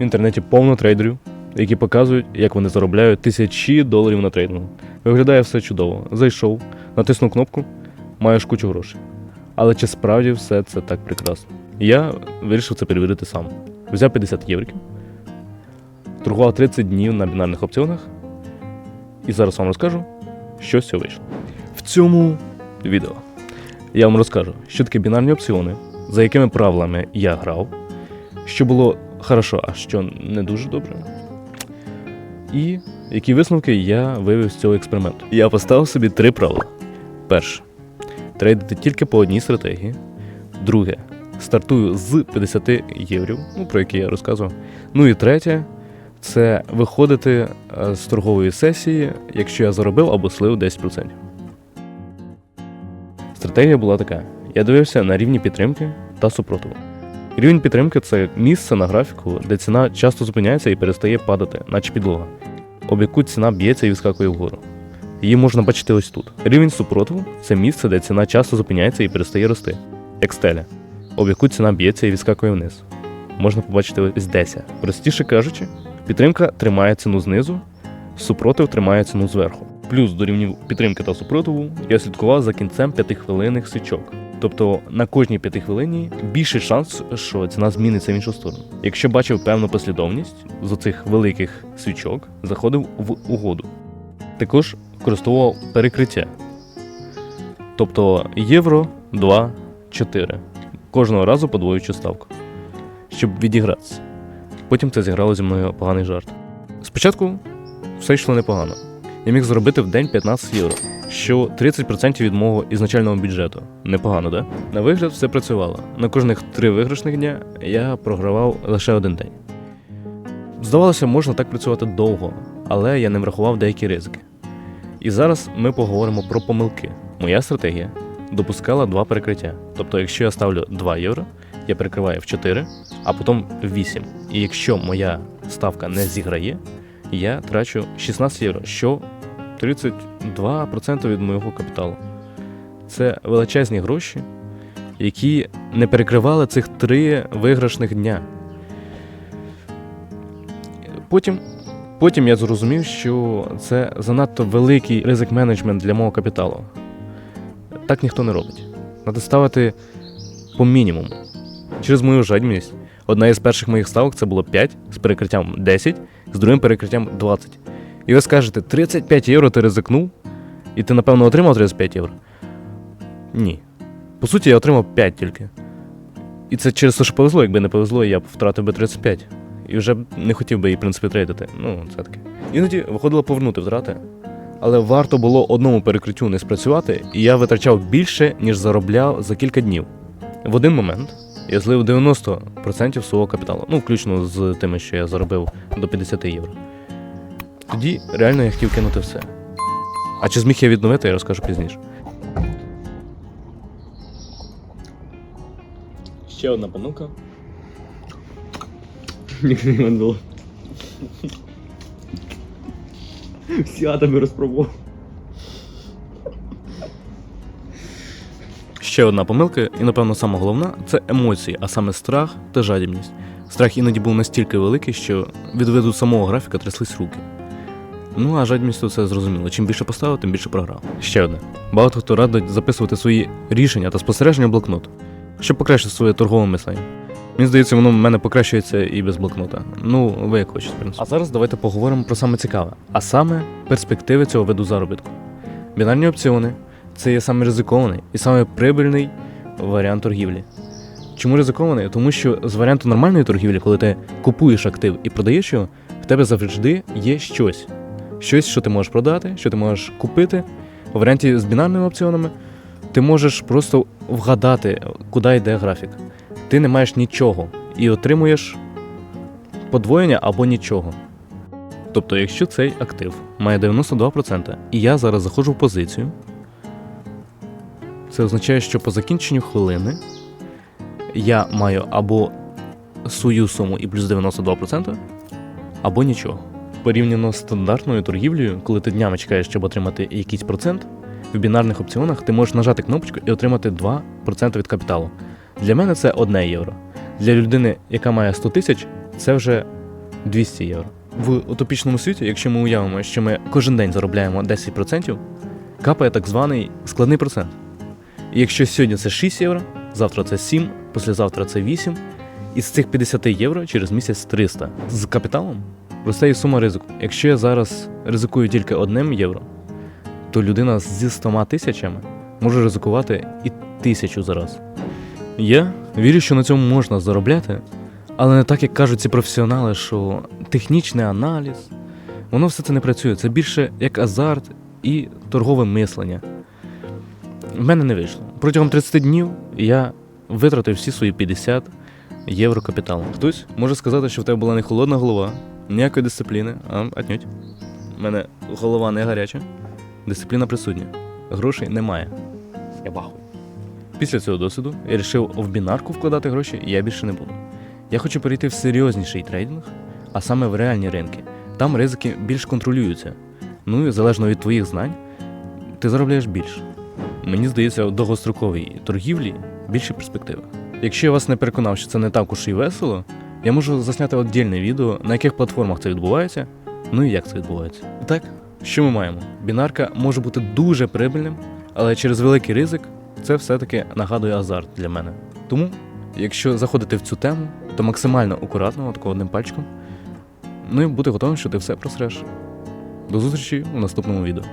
В інтернеті повно трейдерів, які показують, як вони заробляють тисячі доларів на трейдингу. Виглядає все чудово. Зайшов, натиснув кнопку, маєш кучу грошей. Але чи справді все це так прекрасно? Я вирішив це перевірити сам. Взяв 50 євриків, торгував 30 днів на бінарних опціонах, і зараз вам розкажу, що з цього вийшло. В цьому відео я вам розкажу, що таке бінарні опціони, за якими правилами я грав, що було хорошо, а що не дуже добре. І які висновки я вивів з цього експерименту. Я поставив собі три правила. Перше. Трейдити тільки по одній стратегії. Друге. Стартую з 50 єврів, ну, про які я розказував. Ну і третє це виходити е, з торгової сесії, якщо я заробив або слив 10%. Стратегія була така: я дивився на рівні підтримки та супротиву. Рівень підтримки це місце на графіку, де ціна часто зупиняється і перестає падати, наче підлога, об яку ціна б'ється і вискакує вгору. Її можна бачити ось тут. Рівень супротиву це місце, де ціна часто зупиняється і перестає рости, як стеля, об яку ціна б'ється і відскакує вниз. Можна побачити ось десь. Простіше кажучи, підтримка тримає ціну знизу, супротив тримає ціну зверху. Плюс до рівнів підтримки та супротиву я слідкував за кінцем п'ятихвилинних свічок. Тобто на кожній п'ятихвилині більший шанс, що ціна зміниться в іншу сторону. Якщо бачив певну послідовність з оцих великих свічок, заходив в угоду. Також використовував перекриття. Тобто євро 2, 4. Кожного разу подвоюючи ставку, щоб відігратися. Потім це зіграло зі мною поганий жарт. Спочатку все йшло непогано. Я міг заробити в день 15 євро, що 30% від мого ізначального бюджету. Непогано, да? На вигляд все працювало. На кожних три виграшних дня я програвав лише один день. Здавалося, можна так працювати довго, але я не врахував деякі ризики. І зараз ми поговоримо про помилки. Моя стратегія допускала два перекриття. Тобто, якщо я ставлю 2 євро, я перекриваю в 4, а потім в 8. І якщо моя ставка не зіграє, я трачу 16 євро, що 32% від моєго капіталу. Це величезні гроші, які не перекривали цих три виграшних дня. Потім, потім я зрозумів, що це занадто великий ризик менеджмент для мого капіталу. Так ніхто не робить. Треба ставити по мінімуму. Через мою жадібність одна із перших моїх ставок це було 5 з перекриттям 10, з другим перекриттям 20. І ви скажете, 35 євро ти ризикнув, і ти, напевно, отримав 35 євро? Ні. По суті, я отримав 5 тільки. І це через те, що повезло, якби не повезло, я б втратив би 35. І вже не хотів би її, в принципі, трейдити. Ну, це таке. Іноді виходило повернути втрати. Але варто було одному перекриттю не спрацювати, і я витрачав більше, ніж заробляв за кілька днів. В один момент я злив 90% свого капіталу, ну, включно з тими, що я заробив до 50 євро. Тоді реально я хотів кинути все. А чи зміг я відновити, я розкажу пізніше. Ще одна помилка. Ніхто не мандало. Всі атоми розпробував. Ще одна помилка, і напевно сама головна це емоції, а саме страх та жадібність. Страх іноді був настільки великий, що від виду самого графіка тряслись руки. Ну а жадібність то це зрозуміло. Чим більше поставив, тим більше програв. Ще одне. Багато хто радить записувати свої рішення та спостереження в блокнот, щоб покращити своє торгове мислення. Мені здається, воно в мене покращується і без блокнота. Ну, ви як хочете, в принципі. А зараз давайте поговоримо про саме цікаве, а саме перспективи цього виду заробітку. Бінарні опціони це є саме ризикований і саме прибильний варіант торгівлі. Чому ризикований? Тому що з варіанту нормальної торгівлі, коли ти купуєш актив і продаєш його, в тебе завжди є щось. Щось, що ти можеш продати, що ти можеш купити. У варіанті з бінарними опціонами ти можеш просто вгадати, куди йде графік. Ти не маєш нічого і отримуєш подвоєння або нічого. Тобто, якщо цей актив має 92%, і я зараз заходжу в позицію, це означає, що по закінченню хвилини я маю або свою суму і плюс 92%, або нічого. Порівняно з стандартною торгівлею, коли ти днями чекаєш, щоб отримати якийсь процент, в бінарних опціонах ти можеш нажати кнопочку і отримати 2% від капіталу. Для мене це 1 євро. Для людини, яка має 100 тисяч, це вже 200 євро. В утопічному світі, якщо ми уявимо, що ми кожен день заробляємо 10%, капає так званий складний процент. І якщо сьогодні це 6 євро, завтра це 7, післязавтра це 8, і з цих 50 євро через місяць 300. З капіталом росте і сума ризику. Якщо я зараз ризикую тільки одним євро, то людина зі 100 тисячами може ризикувати і тисячу за раз. Я вірю, що на цьому можна заробляти, але не так, як кажуть ці професіонали, що технічний аналіз, воно все це не працює. Це більше як азарт і торгове мислення. В мене не вийшло. Протягом 30 днів я витратив всі свої 50 євро капіталу. Хтось може сказати, що в тебе була не холодна голова, ніякої дисципліни, а отнюдь. У мене голова не гаряча, дисципліна присутня. Грошей немає. Я бахую. Після цього досвіду я вирішив в бінарку вкладати гроші, і я більше не буду. Я хочу перейти в серйозніший трейдинг, а саме в реальні ринки. Там ризики більш контролюються. Ну і залежно від твоїх знань, ти заробляєш більше. Мені здається, в довгостроковій торгівлі більше перспективи. Якщо я вас не переконав, що це не так уж і весело, я можу засняти віддільне відео, на яких платформах це відбувається, ну і як це відбувається. І так, що ми маємо? Бінарка може бути дуже прибильним, але через великий ризик це все-таки нагадує азарт для мене. Тому, якщо заходити в цю тему, то максимально акуратно, такого одним пальчиком, ну і бути готовим, що ти все просреш. До зустрічі у наступному відео.